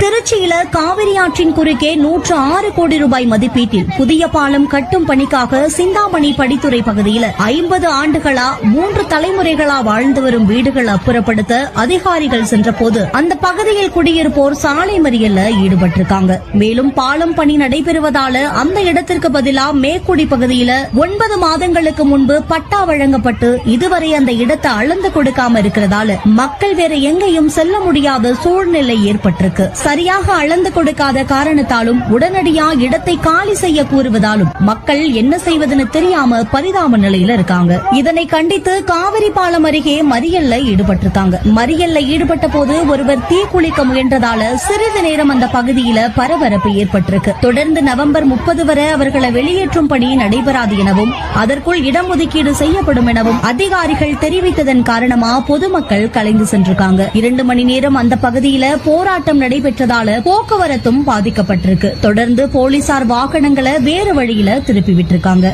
திருச்சியில காவிரி ஆற்றின் குறுக்கே நூற்று ஆறு கோடி ரூபாய் மதிப்பீட்டில் புதிய பாலம் கட்டும் பணிக்காக சிந்தாமணி படித்துறை பகுதியில் ஐம்பது ஆண்டுகளா மூன்று தலைமுறைகளா வாழ்ந்து வரும் வீடுகள் அப்புறப்படுத்த அதிகாரிகள் சென்றபோது அந்த பகுதியில் குடியிருப்போர் சாலை மறியல்ல ஈடுபட்டிருக்காங்க. மேலும் பாலம் பணி நடைபெறுவதால அந்த இடத்திற்கு பதிலா மேக்குடி பகுதியில ஒன்பது மாதங்களுக்கு முன்பு பட்டா வழங்கப்பட்டு இதுவரை அந்த இடத்தை அளந்து கொடுக்காம இருக்கிறதால மக்கள் வேற எங்கேயும் செல்ல முடியாத சூழ்நிலை ஏற்பட்டிருக்கு. சரியாக அளந்து கொடுக்காத காரணத்தாலும் உடனடியா இடத்தை காலி செய்ய கூறுவதாலும் மக்கள் என்ன செய்வதுன்னு தெரியாம பரிதாப நிலையில இருக்காங்க. இதனை கண்டித்து காவிரி பாலம் அருகே மறியல்ல ஈடுபட்டிருக்காங்க. மறியல்ல ஈடுபட்ட போது ஒருவர் தீ குளிக்க முயன்றதால சிறிது நேரம் அந்த பகுதியில பரபரப்பு ஏற்பட்டிருக்கு. தொடர்ந்து நவம்பர் முப்பது வரை அவர்களை வெளியேற்றும் பணி நடைபெறாது எனவும் அதற்குள் இடம் ஒதுக்கீடு செய்யப்படும் எனவும் அதிகாரிகள் தெரிவித்ததன் காரணமா பொதுமக்கள் கலைந்து சென்றிருக்காங்க. இரண்டு மணி நேரம் அந்த பகுதியில போராட்டம் நடைபெற்றதால போக்குவரத்தும் பாதிக்கப்பட்டிருக்கு. தொடர்ந்து போலீசார் வாகனங்களை வேறு வழியில திருப்பி விட்டிருக்காங்க.